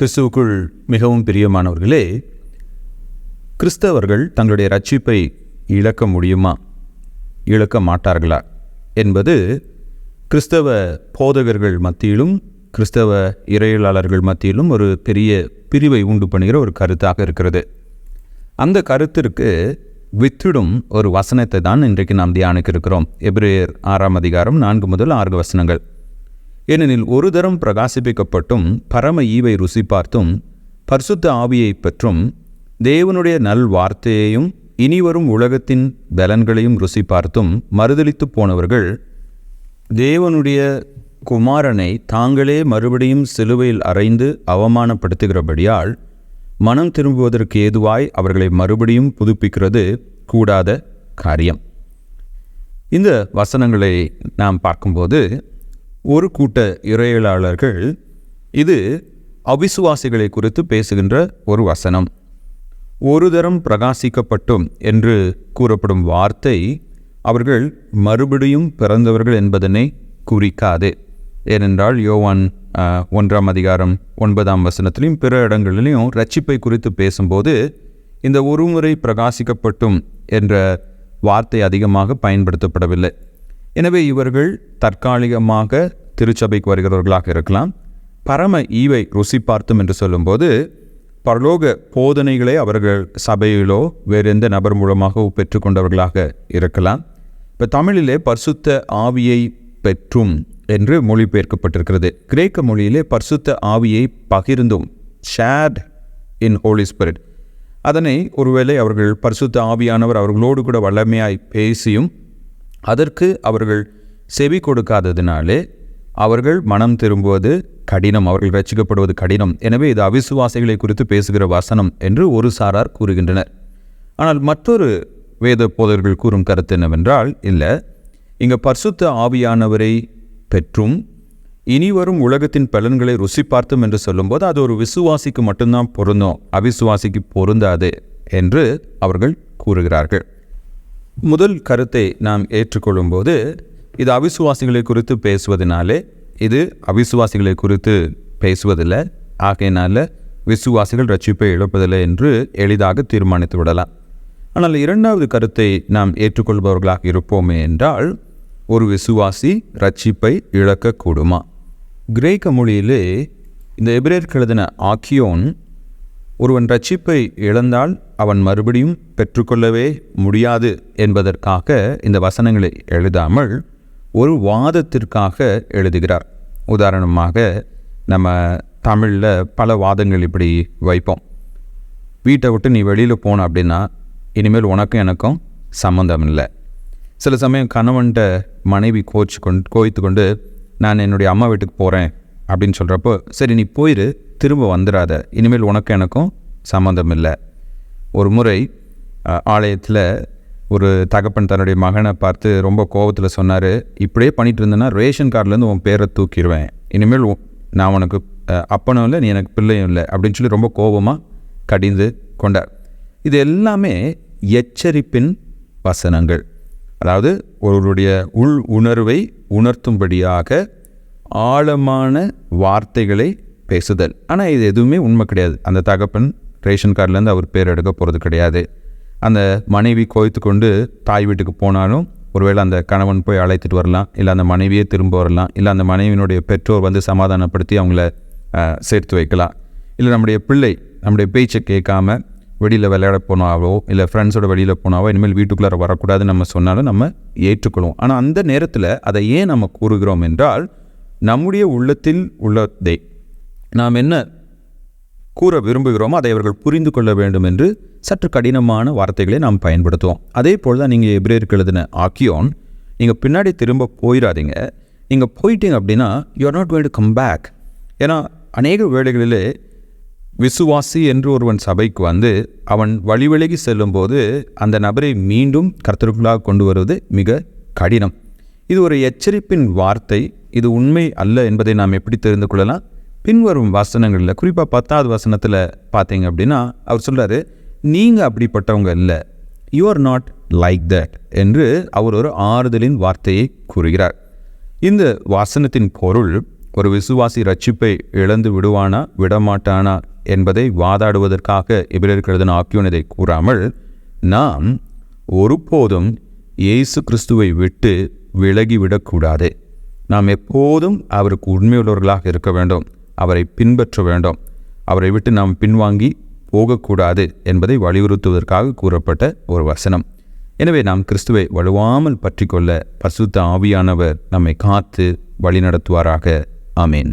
கிறிஸ்துவுக்குள் மிகவும் பிரியமானவர்களே கிறிஸ்தவர்கள் தங்களுடைய ரட்சிப்பை இழக்க முடியுமா? இழக்க மாட்டார்களா? என்பது கிறிஸ்தவ போதகர்கள் மத்தியிலும் கிறிஸ்தவ இறையலாளர்கள் மத்தியிலும் ஒரு பெரிய பிரிவை உண்டு பண்ணுகிற ஒரு கருத்தாக இருக்கிறது. அந்த கருத்திற்கு வித்திடும் ஒரு வசனத்தை தான் இன்றைக்கு நாம் தியானிக்க இருக்கிறோம். எபிரேயர் ஆறாம் அதிகாரம் நான்கு முதல் ஆறு வசனங்கள். ஏனெனில் ஒரு தரம் பிரகாசிப்பிக்கப்பட்டும் பரம ஈவை ருசி பார்த்தும் பரிசுத்த ஆவியை பெற்றும் தேவனுடைய நல் வார்த்தையையும் இனிவரும் உலகத்தின் பலன்களையும் ருசி பார்த்தும் மறுதளித்து போனவர்கள் தேவனுடைய குமாரனை தாங்களே மறுபடியும் சிலுவையில் அறைந்து அவமானப்படுத்துகிறபடியால் மனம் திரும்புவதற்கு ஏதுவாய் அவர்களை மறுபடியும் புதுப்பிக்கிறது கூடாத காரியம். இந்த வசனங்களை நாம் பார்க்கும்போது ஒரு கூட்ட இறையலாளர்கள் இது அவிசுவாசிகளை குறித்து பேசுகின்ற ஒரு வசனம். ஒரு தரம் பிரகாசிக்கப்பட்டும் என்று கூறப்படும் வார்த்தை அவர்கள் மறுபடியும் பிறந்தவர்கள் என்பதனை குறிக்காது. ஏனென்றால் யோவான் ஒன்றாம் அதிகாரம் ஒன்பதாம் வசனத்திலையும் பிற இடங்களிலையும் ரட்சிப்பை குறித்து பேசும்போது இந்த ஒருமுறை பிரகாசிக்கப்பட்டும் என்ற வார்த்தை அதிகமாக பயன்படுத்தப்படவில்லை. எனவே இவர்கள் தற்காலிகமாக திருச்சபைக்கு வருகிறவர்களாக இருக்கலாம். பரம ஈவை ருசி பார்த்தும் என்று சொல்லும்போது பரலோக போதனைகளை அவர்கள் சபையிலோ வேறு எந்த நபர் மூலமாக பெற்றுக்கொண்டவர்களாக இருக்கலாம். இப்போ தமிழிலே பரிசுத்த ஆவியை பெற்றும் என்று மொழிபெயர்க்கப்பட்டிருக்கிறது. கிரேக்க மொழியிலே பரிசுத்த ஆவியை பகிர்ந்தும் ஷேர்ட் இன் ஹோலி ஸ்பிரிட் அதனை ஒருவேளை அவர்கள் பரிசுத்த ஆவியானவர் அவர்களோடு கூட வல்லமையாய் பேசியும் அதற்கு அவர்கள் செவி கொடுக்காததினாலே அவர்கள் மனம் திரும்புவது கடினம் அவர்கள் ரசிக்கப்படுவது கடினம். எனவே இது அவிசுவாசிகளை குறித்து பேசுகிற வசனம் என்று ஒரு சாரார் கூறுகின்றனர். ஆனால் மற்றொரு வேத போதர்கள் கூறும் கருத்து என்னவென்றால் இல்லை இங்கே பரிசுத்த ஆவியானவரை பெற்றும் இனி வரும் உலகத்தின் பலன்களை ருசி பார்த்தும் என்று சொல்லும்போது அது ஒரு விசுவாசிக்கு மட்டும்தான் பொருந்தும் அவிசுவாசிக்கு பொருந்தாது என்று அவர்கள் கூறுகிறார்கள். முதல் கருத்தை நாம் ஏற்றுக்கொள்ளும்போது இது அவிசுவாசிகளை குறித்து பேசுவதனாலே இது அவிசுவாசிகளை குறித்து பேசுவதில்லை ஆகையினால விசுவாசிகள் ரட்சிப்பை இழப்பதில்லை என்று எளிதாக தீர்மானித்து விடலாம். ஆனால் இரண்டாவது கருத்தை நாம் ஏற்றுக்கொள்பவர்களாக இருப்போமே என்றால் ஒரு விசுவாசி ரட்சிப்பை இழக்கக்கூடுமா? கிரேக்க மொழியிலே இந்த எபிரேயருக்கு எழுதின ஆக்கியோன் ஒருவன் ரட்சிப்பை இழந்தால் அவன் மறுபடியும் பெற்றுக்கொள்ளவே முடியாது என்பதற்காக இந்த வசனங்களை எழுதாமல் ஒரு வாதத்திற்காக எழுதுகிறார். உதாரணமாக நம்ம தமிழில் பல வாதங்கள் இப்படி வைப்போம். வீட்டை விட்டு நீ வெளியில் போன அப்படின்னா இனிமேல் உனக்கும் எனக்கும் சம்மந்தம் இல்லை. சில சமயம் கணவன்கிட்ட மனைவி கோச்சு கொண்டு கோய்த்து கொண்டு நான் என்னுடைய அம்மா வீட்டுக்கு போகிறேன் அப்படின்னு சொல்கிறப்போ சரி நீ போயிரு திரும்ப வந்துடாத இனிமேல் உனக்கும் எனக்கும் சம்மந்தம் இல்லை. ஒரு முறை ஆலயத்தில் ஒரு தகப்பன் தன்னுடைய மகனை பார்த்து ரொம்ப கோபத்தில் சொன்னார் இப்படியே பண்ணிட்டு இருந்தேன்னா ரேஷன் கார்டுலேருந்து உன் பேரை தூக்கிடுவேன் இனிமேல் உன்- நான் உனக்கு அப்பனும் இல்லை நீ எனக்கு பிள்ளையும் இல்லை அப்படின்னு சொல்லி ரொம்ப கோபமாக கடிந்து கொண்டார். இது எல்லாமே எச்சரிப்பின் வசனங்கள். அதாவது ஒருவருடைய உள் உணர்வை உணர்த்தும்படியாக ஆழமான வார்த்தைகளை பேசுதல். ஆனால் இது எதுவுமே உண்மை கிடையாது. அந்த தகப்பன் ரேஷன் கார்டுலேருந்து அவர் பேர் எடுக்க போகிறது கிடையாது. அந்த மனைவி கோய்த்து கொண்டு தாய் வீட்டுக்கு போனாலும் ஒருவேளை அந்த கணவன் போய் அழைத்துட்டு வரலாம் இல்லை அந்த மனைவியே திரும்ப வரலாம் இல்லை அந்த மனைவியினுடைய பெற்றோர் வந்து சமாதானப்படுத்தி அவங்கள சேர்த்து வைக்கலாம். இல்லை நம்முடைய பிள்ளை நம்முடைய பேச்சை கேட்காம வெளியில் விளையாட போனாவோ இல்லை ஃப்ரெண்ட்ஸோட வெளியில் போனாவோ இனிமேல் வீட்டுக்குள்ளார வரக்கூடாதுன்னு நம்ம சொன்னாலும் நம்ம ஏற்றுக்கொள்வோம். ஆனால் அந்த நேரத்தில் அதை ஏன் நம்ம கூறுகிறோம் என்றால் நம்முடைய உள்ளத்தில் உள்ளதே. நாம் என்ன கூற விரும்புகிறோமோ அதை அவர்கள் புரிந்து கொள்ள வேண்டும் என்று சற்று கடினமான வார்த்தைகளை நாம் பயன்படுத்துவோம். அதே போல் தான் நீங்கள் எப்ரேருக்கு எழுதின ஆக்கியோன் நீங்கள் பின்னாடி திரும்ப போயிடாதீங்க நீங்கள் போயிட்டீங்க அப்படின்னா you are not going to come back ஏன்னா அநேக வேளைகளிலே விசுவாசி என்று ஒருவன் சபைக்கு வந்து அவன் வழி விலகி செல்லும்போது அந்த நபரை மீண்டும் கர்த்தருக்குள்ளாக கொண்டு வருவது மிக கடினம். இது ஒரு எச்சரிப்பின் வார்த்தை இது உண்மை அல்ல என்பதை நாம் எப்படி தெரிந்து கொள்ளலாம்? பின்வரும் வசனங்களில் குறிப்பாக பத்தாவது வசனத்தில் பார்த்தீங்க அப்படின்னா அவர் சொல்கிறாரு நீங்கள் அப்படிப்பட்டவங்க இல்லை. You are not like that என்று அவர் ஒரு ஆறுதலின் வார்த்தையை கூறுகிறார். இந்த வசனத்தின் பொருள் ஒரு விசுவாசி ரட்சிப்பை இழந்து விடுவானா விடமாட்டானா என்பதை வாதாடுவதற்காக எபிரேயருக்கு ஆக்கியோனதை கூறாமல் நாம் ஒருபோதும் இயேசு கிறிஸ்துவை விட்டு விலகிவிடக்கூடாது. நாம் எப்போதும் அவருக்கு உண்மையுள்ளவர்களாக இருக்க வேண்டும். அவரை பின்பற்ற வேண்டும். அவரை விட்டு நாம் பின்வாங்கி போகக்கூடாது என்பதை வலியுறுத்துவதற்காக கூறப்பட்ட ஒரு வசனம். எனவே நாம் கிறிஸ்துவை வலுவாமல் பற்றிக்கொள்ள பசுத்த ஆவியானவர் நம்மை காத்து வழிநடத்துவாராக. ஆமேன்.